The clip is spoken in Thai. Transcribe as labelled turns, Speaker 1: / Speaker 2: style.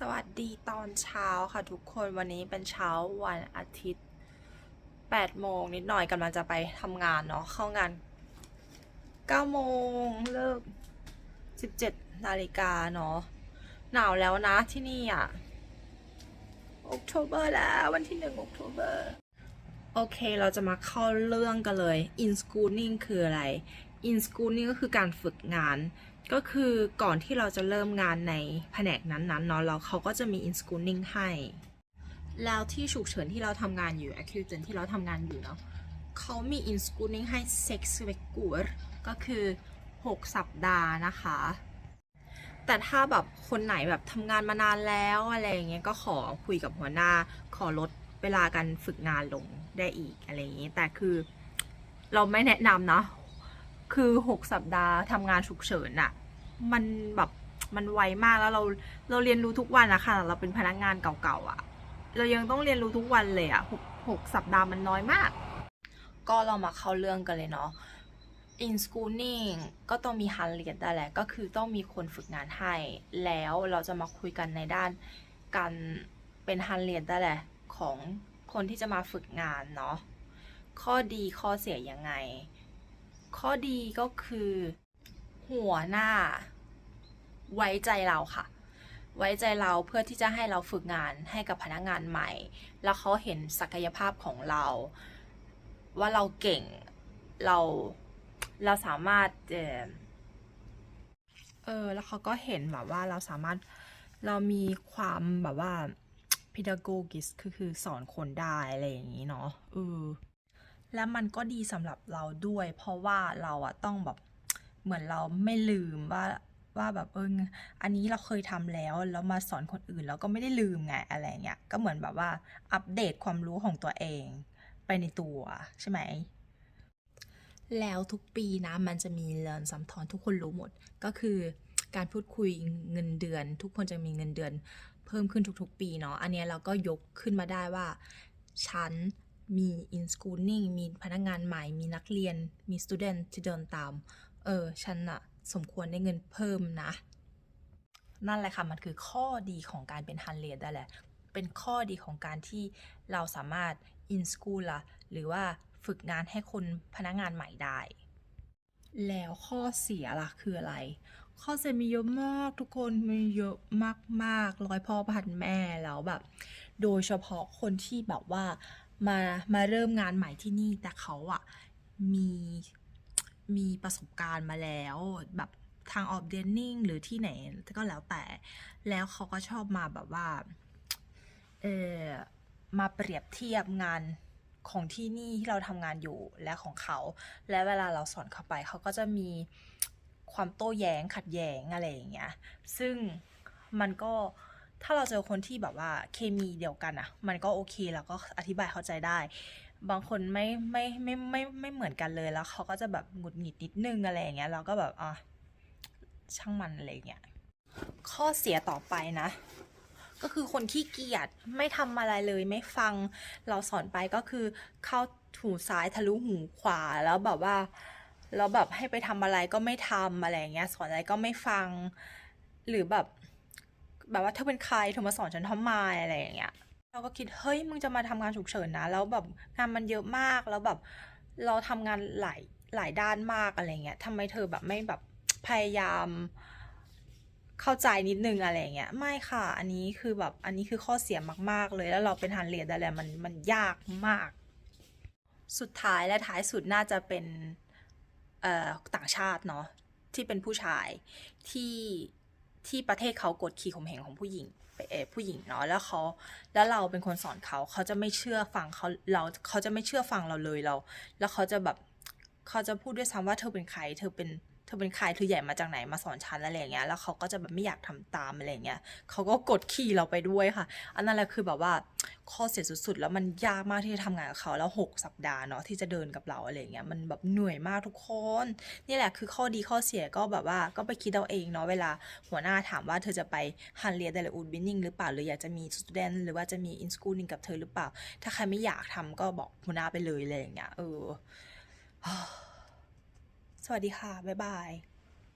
Speaker 1: สวัสดีตอนเช้าค่ะทุกคนวันนี้เป็นเช้าวันอาทิตย์8โมงนิดหน่อยกำลังจะไปทำงานเนาะเข้างาน9โมงเลิก 17นาฬิกาเนาะหนาวแล้วนะที่นี่อะออกโทเบอร์แล้ววันที่1ออกโทเบอร์โอเคเราจะมาเข้าเรื่องกันเลย in schooling คืออะไร in schooling ก็คือการฝึกงาน ก็คือก่อนที่เราจะเริ่มงานในแผนกนั้นๆเนาะเราเขาก็จะมี in schooling ให้ แล้วที่ฉุกเฉินที่เราทำงานอยู่ acute ที่เราทำงานอยู่เนาะเขามี in schooling ให้ six weeks ก็คือ 6 สัปดาห์นะคะ แต่ถ้าแบบคนไหนแบบทำงานมานานแล้วอะไรอย่างเงี้ยก็ขอคุยกับหัวหน้า ขอลดเวลาการฝึกงานลงได้อีกอะไรอย่างเงี้ยแต่คือเราไม่แนะนำนะคือ 6 สัปดาห์ทำงานฉุกเฉินอะ มันแบบมันไวมากแล้วเราเราเรียนรู้ทุกวันนะคะเราเป็นพนักงานเก่าๆอะเรายังต้องเรียนรู้ทุกวันเลยอะหกหกสัปดาห์มันน้อยมาก ก็เรามาเข้าเรื่องกันเลยเนาะ in schooling ก็ต้องมีฮันเรียนได้แหละ ก็คือต้องมีคนฝึกงานให้ แล้วเราจะมาคุยกันในด้านการเป็นฮันเรียนได้แหละของคนที่จะมาฝึกงานเนาะ ข้อดีข้อเสียยังไง ข้อดีก็คือหัวหน้า ไว้ใจเราค่ะ ไว้ใจเราเพื่อที่จะให้เราฝึกงานให้กับพนักงานใหม่ แล้วเขาเห็นศักยภาพของเรา ว่าเราเก่งเราเราสามารถเออเออแล้วเขาก็เห็นแบบว่าเราสามารถเรามีความแบบว่า pedagogic คือคือสอนคนได้อะไรอย่างนี้เนาะเออแล้วมันก็ดีสำหรับเราด้วย เพราะว่าเราอะต้องแบบเหมือนเราไม่ลืมว่า ว่าแบบเอออันนี้เราเคยทำแล้วแล้วมาสอนคนอื่นแล้วก็ไม่ได้ลืมไงอะไรเงี้ยก็เหมือนแบบว่าอัปเดตความรู้ของตัวเองไปในตัวใช่ไหมแล้วทุกปีนะมันจะมีเรียนซ้ำทอนทุกคนรู้หมด ก็คือการพูดคุยเงินเดือน ทุกคนจะมีเงินเดือน เพิ่มขึ้นทุกๆ ปีเนาะอันนี้เราก็ยกขึ้นมาได้ว่า ฉันมี in schooling มีพนักงานใหม่ มีนักเรียนมี student ที่เดินตาม เออ ฉันอะ สมควรได้เงินเพิ่มนะ นั่นแหละค่ะมันคือข้อดีของการเป็นฮันเรียได้แหละเป็นข้อดีของการที่เราสามารถ in school ละหรือว่าฝึกงานให้คนพนักงานใหม่ได้ แล้วข้อเสียล่ะคืออะไร ข้อเสียมีเยอะมากทุกคนมีเยอะมากๆร้อยพ่อพันแม่แล้วแบบ โดยเฉพาะคนที่แบบว่ามามาเริ่มงานใหม่ที่นี่แต่เขาอะมี มีประสบการณ์มาแล้วแบบทางออฟเดนนิ่งหรือที่ไหนก็แล้วแต่ แล้วเขาก็ชอบมาแบบว่า เออมาเปรียบเทียบงานของที่นี่ที่เราทำงานอยู่และของเขา และเวลาเราสอนเข้าไปเขาก็จะมีความโต้แย้งขัดแย้งอะไรอย่างเงี้ย ซึ่งมันก็ถ้าเราเจอคนที่แบบว่าเคมีเดียวกันอะมันก็โอเคแล้วก็อธิบายเข้าใจได้ บางคนไม่ไม่ไม่ไม่ไม่เหมือนกันเลยแล้วเขาก็จะแบบหงุดหงิดนิดนึงอะไรอย่างเงี้ยเราก็แบบอะช่างมันอะไรอย่างเงี้ยข้อเสียต่อไปนะ ก็คือคนขี้เกียจไม่ทำอะไรเลยไม่ฟังเราสอนไปก็คือเข้าหูซ้ายทะลุหูขวาแล้วแบบว่าแล้วแบบให้ไปทำอะไรก็ไม่ทำอะไรอย่างเงี้ยสอนอะไรก็ไม่ฟังหรือแบบแบบว่าเธอเป็นใครเธอมาสอนฉันทำไมอะไรอย่างเงี้ย เราก็คิดเฮ้ยมึงจะมาทำงานฉุกเฉินนะแล้วแบบงานมันเยอะมากแล้วแบบเราทำงานหลายหลายด้านมากอะไรเงี้ยทำไมเธอแบบไม่แบบพยายามเข้าใจนิดนึงอะไรเงี้ยไม่ค่ะ อันนี้คือแบบอันนี้คือข้อเสียมาก ๆ เลยแล้วเราเป็นฮันเรียนอะไรมันมันยากมาก สุดท้ายและท้ายสุดน่าจะเป็นเอ่อต่างชาติเนาะที่เป็นผู้ชายที่ ที่ประเทศเขากดขี่ข่มเหงของผู้หญิงเออผู้หญิงเนาะแล้วเขาแล้วเราเป็นคนสอนเขาเขาจะไม่เชื่อฟังเขาเราเขาจะไม่เชื่อฟังเราเลยเรา แล้วเขาจะแบบเขาจะพูดด้วยซ้ำว่าเธอเป็นใคร เธอเป็น อเป็นใครเธอใหญ่มาจากไหนมาสอนฉันอะไรอย่างเงี้ยแล้วเขาก็จะแบบไม่อยากทำตามอะไรอย่างเงี้ยเขาก็กดขี่เราไปด้วยค่ะ อันนั้นแหละคือแบบว่าข้อเสียสุดๆ แล้วมันยากมากที่จะทำงานกับเขาแล้ว 6 สัปดาห์เนาะที่จะเดินกับเราอะไรเงี้ยมันแบบเหนื่อยมากทุกคน นี่แหละคือข้อดีข้อเสียก็แบบว่าก็ไปคิดเอาเองเนาะเวลาหัวหน้าถามว่าเธอจะไปฮันเรียแต่ลอูดบินนิ่งหรือเปล่าหรืออยากจะมีสตูเดนหรือว่าจะมีอินสกูลนิ่งกับเธอหรือเปล่า ถ้าใครไม่อยากทำก็บอกหัวหน้าไปเลยอะไรอย่างเงี้ยเออ สวัสดีค่ะ บ๊ายบาย